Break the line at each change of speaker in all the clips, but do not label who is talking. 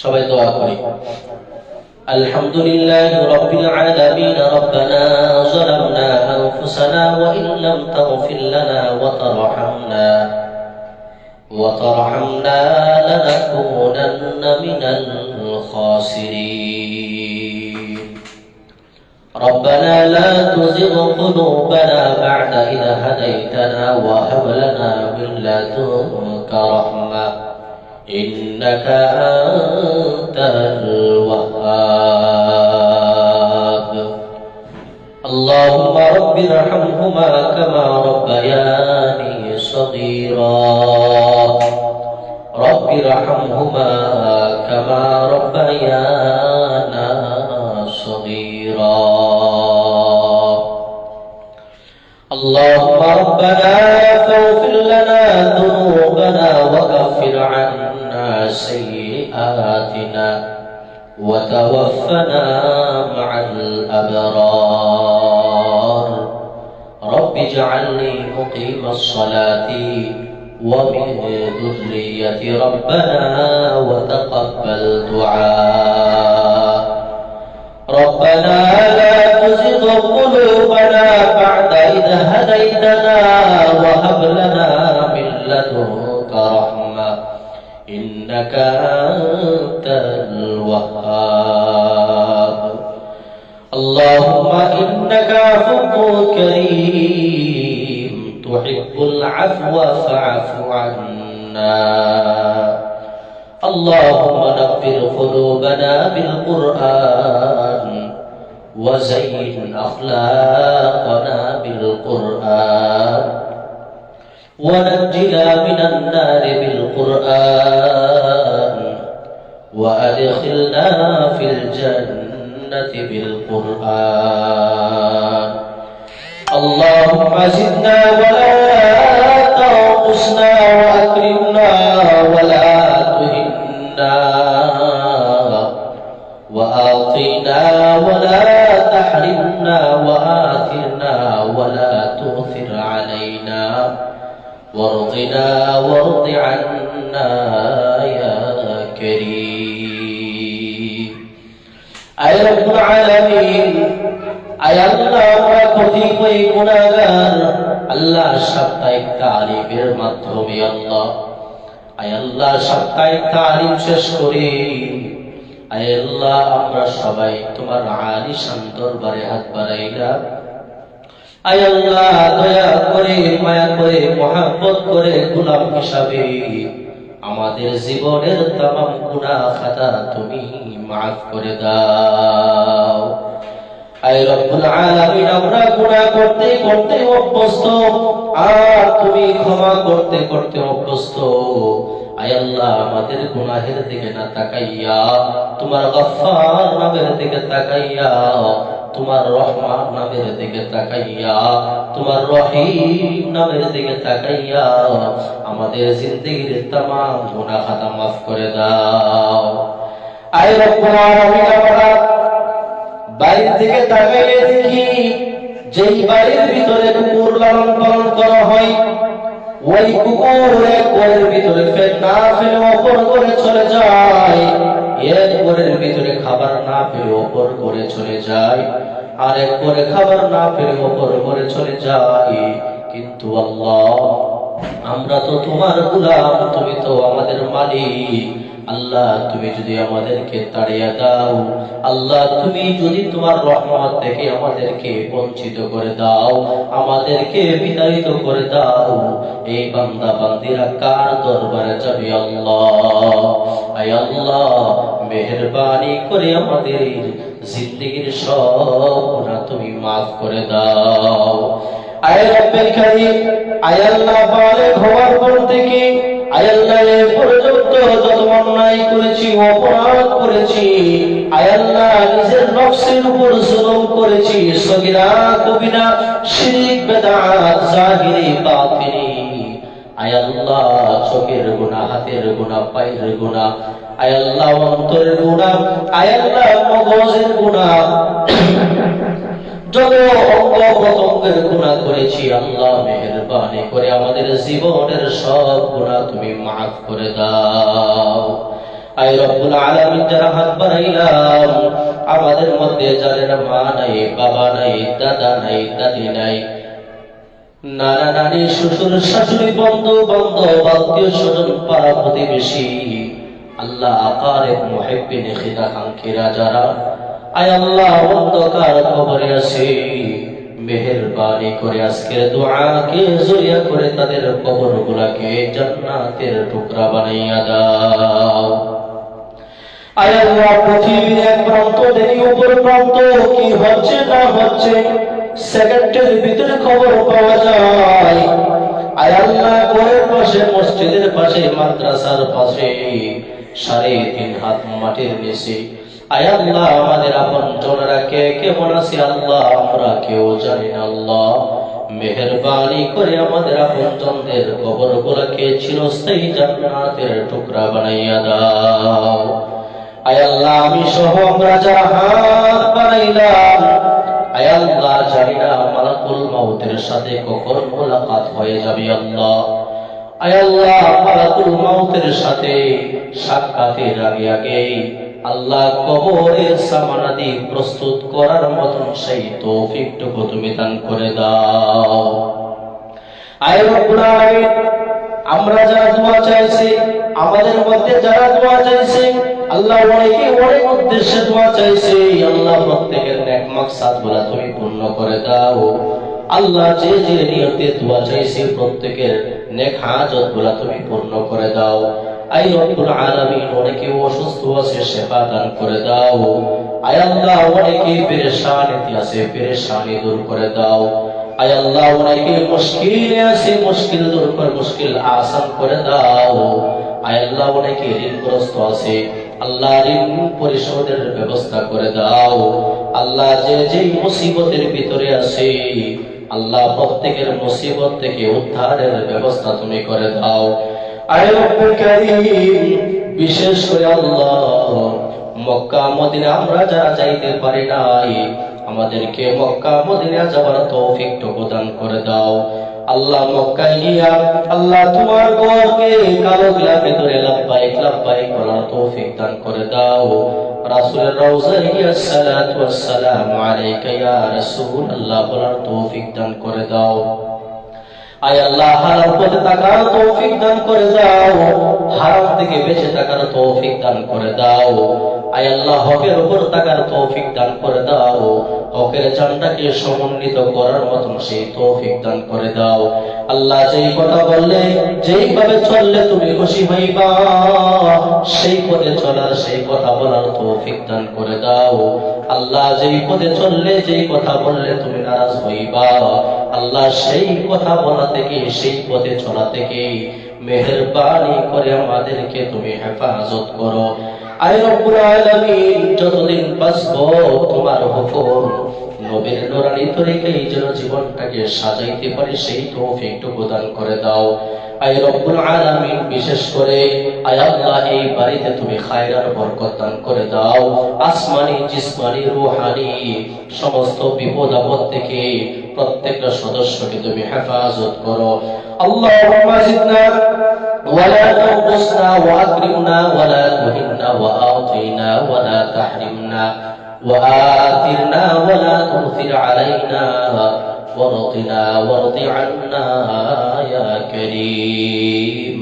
সবাই দোয়া করি الحمد لله رب العالمين ربنا ظلمنا أنفسنا وإن لم تغفر لنا وترحمنا وترحمنا لنكونن من الخاسرين ربنا لا تزغ قلوبنا بعد إذ هديتنا وهب لنا من لدنك رحمة إنك أنت الوهاب. اللهم رب ارحمهما كما ربياني صغيرا. رب ارحمهما كما ربيانا صغيرا. اللهم ربنا سيئاتنا وتوفنا مع الأبرار. رب اجعلني مقيم الصلاة ومن ذرية ربنا وتقبل دعاء. ربنا لا تزغ قلوبنا بعد إذ هديتنا وهب لنا من لدنك رحمة. إنك أنت الوهاب. اللهم إنك عفو كريم. تحب العفو فاعف عنا. اللهم نغفر قلوبنا بالقرآن. وزين أخلاقنا بالقرآن. ونجنا من النار بالقرآن وأدخلنا في الجنة بالقرآن. اللهم زدنا ولا تنقصنا وأكرمنا ولا تهنا وآطنا ولا تحرمنا وآثرنا ولا تؤثر علينا. وارضنا وارض عنا يا كريم أي رب العالمين আয় আল্লাহ আমরা কতিপয় গুণাগার আল্লাহ সাপ্তাহিক তারিফের মাধ্যমে আল্লাহ আয় আল্লাহ সাপ্তাহিক তারিফ শেষ করে আয় আল্লাহ আমরা সবাই তোমার আলিশান দরবারে হাত বাড়াইলাম আয় আল্লাহ, দয়া করে, মায়া করে করে হিসাবে। আমাদের জীবনের তামাম গুণা খাতা তুমি মাফ করে দাও। অভ্যস্ত। আর তুমি ক্ষমা করতে করতে অভ্যস্ত। আমাদের গুনাহের দিকে না তাকাইয়া, তোমার গফফার নামের দিকে তাকাইয়া তোমার রহমান নামের দিকে তাকাইয়া, তোমার রহিম নামের দিকে তাকাইয়া আমাদের জিন্দগির তামাম গুনাহ খাতা মাফ করে দাও। আয় রব্বুল আলামিন, আমরা দেখি, যেই বাড়ির ভিতরে কুকুর লালন পালন করা হয়, ওই কুকুর এক ঘরের ভিতরে ফের না ফেলে অপর করে চলে যায়। এক ঘরের ভিতরে খাবার না পেয়ে ওপর করে চলে যায়। আর এক করে খাবার না পেয়ে ওপর করে চলে যায়। কিন্তু আল্লাহ, আমরা তো তোমার গুলাম, তুমি তো আমাদের মালিক। আল্লাহ, তুমি যদি আমাদেরকে তাড়িয়ে দাও, আল্লাহ, তুমি যদি তোমার রহমত থেকে আমাদেরকে বঞ্চিত করে দাও, আমাদেরকে বিতাড়িত করে দাও, এই বান্দা, বান্দিরা কার দরবারে যাবে আল্লাহ? আয় আল্লাহ, মেহরবানি করে আমাদের জিন্দগির সব গুনাহ তুমি মাফ করে দাও। আয় রব্বিল কারীম, আয় আল্লাহ বালে হওয়ার পর থেকে আয় আল্লাহ এ পর্যন্ত অন্যায় করেছি, অপরাধ করেছি আয় আল্লাহ নিজের নফসের উপর করেছি, সগিরা, কবিরা, শিরিক জাহিরি, বাতিনি। আয় আল্লাহ চোখের গুনাহ, হাতের গুনাহ, পায়ের গুনাহ আয় আল্লাহ অন্তরের গুনাহ আয় আল্লাহ মগজের গুনাহ। আমাদের মধ্যে যাদের মা নাই বাবা নাই দাদা নাই দাদি নাই নানা নানি শ্বশুর শাশুড়ি বন্ধু বান্ধব আত্মীয় স্বজন পাড়া প্রতিবেশী আল্লাহ আকারে মুহিব্বিন খিদা খাঙ্কিরা যারা সেকেন্ডের ভিতরে খবর পাওয়া যায়। পাশে, মসজিদের পাশে, মাদ্রাসার পাশে, সাড়ে তিন হাত মাটির নিচে আয় আল্লাহ, আমাদের আপন জনেরা কে কেমন আল্লাহ, আমরা কেউ জানি আল্লাহ। মেহরবানি করে আমাদের আপন কবর গুলাকে চিরস্থায়ী জান্নাতের টুকরা বানাইয়া দাও। আমি আল্লাহ, জানি না মাউতের সাথে কখন মোলাকাত হয়ে যাবে, আল্লাহ। আয় আল্লাহ, মালাকুল মাউতের সাথে সাক্ষাতের আগে আগে আল্লাহ কবরের সামানাদি প্রস্তুত করার মতন সেই তৌফিকটুকু তুমি দান করে দাও। আয় রব্বুল আমরা যারা দোয়া চাইছি, আমাদের মধ্যে যারা দোয়া চাইছে, আল্লাহ অনেকে অনেক উদ্দেশ্যে দোয়া চাইছে, আল্লাহ প্রত্যেকের নেক মাকসাদগুলা তুমি পূর্ণ করে দাও। আল্লাহ যে যে নিয়তে দোয়া চাইছে, প্রত্যেকের নেক হাজতগুলা তুমি পূর্ণ করে দাও। পরিশোধের ব্যবস্থা করে দাও। আল্লাহ যে যে মুসিবতের ভিতরে আছে, আল্লাহ প্রত্যেকের মুসিবত থেকে উদ্ধারের ব্যবস্থা তুমি করে দাও। বিশেষ করে আল্লাহ। মক্কা, মদিনা, আমরা যারা যাইতে পারি নাই, আমাদেরকে মক্কা, মদিনা যাবার তৌফিক টুকু দান করে দাও। আল্লাহ মক্কায় গিয়া, আল্লাহ তোমার ঘরকে কালো গিলাফে ধরে লাভবাইক লাভবাইক করার তৌফিক দান করে দাও। রাসূলের রওজায় গিয়া সালাতু ওয়াসসালামু আলাইকা ইয়া রাসূল আল্লাহ বলার তৌফিক দান করে দাও। সমন্বিত করার মতন সেই তৌফিক দান করে দাও। আল্লাহ যেই কথা বললে, যেইভাবে চললে তুমি খুশি হইবা, সেই পথে চলার সেই কথা বলার তৌফিক দান করে দাও। আল্লাহ যেই পথে চললে, যেই কথা বললে তুমি নারাজ হইবা। আল্লাহ সেই কথা বলা থেকে, সেই পথে চলা থেকে মেহরবানি করে আমাদেরকে তুমি হেফাজত করো। যতদিন বাঁচব তোমার হুকুম, নবীর নোরানি তরিকে এই জন্য জীবনটাকে সাজাইতে পারি, সেই তৌফিকটুকু প্রদান করে দাও। আয় রব্বুল আলামিন বিশেষ করে আয় আল্লাহ এই বাড়িতে তুমি খায়রার বরকত দান করে দাও আসমানি জিসমানি রুহানি সমস্ত বিপদ আপদ থেকে প্রত্যেকটা সদস্যকে তুমি হেফাজত করো আল্লাহুম্মা জিদনা ولا تنقصنا واكرمنا ولا تهنا واعطنا ولا تحرمنا وآثرنا ولا تؤثر علينا وارضنا وارض عنا يا كريم.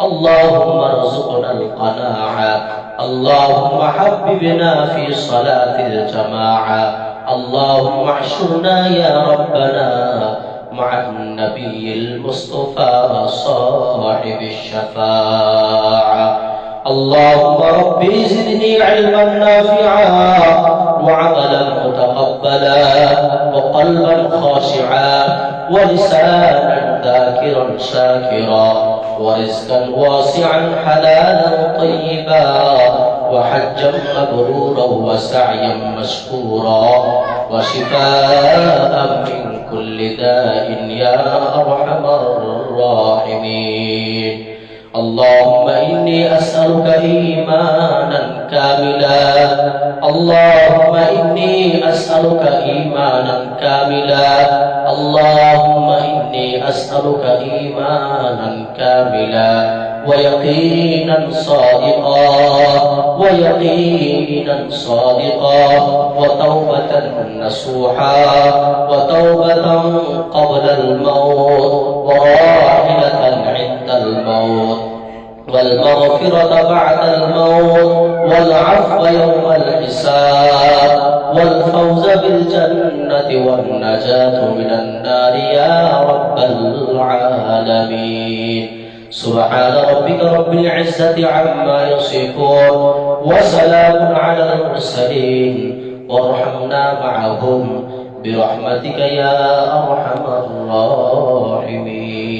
اللهم ارزقنا القناعة اللهم حببنا في صلاة الجماعة اللهم احشرنا يا ربنا مع النبي المصطفى صاحب الشفاعة. اللهم ربي زدني علما نافعا وعملا متقبلا وقلبا خاشعا ولسانا ذاكرا شاكرا ورزقا واسعا حلالا طيبا وحجا مبرورا وسعيا مشكورا وشفاء من كل داء يا أرحم الراحمين. اللهم إني أسألك إيمانا كاملا. اللهم إني أسألك إيمانا كاملا. اللهم إني أسألك إيمانا كاملا. ويقينا صادقا. ويقينا صادقا. وتوبة نصوحا. وتوبة قبل الموت. وراحلة عند الموت. والمغفرة بعد الموت والعفو يوم الحساب والفوز بالجنة والنجاة من النار يا رب العالمين. سبحان ربك رب العزة عما يصفون وسلام على المرسلين. وارحمنا معهم برحمتك يا أرحم الراحمين.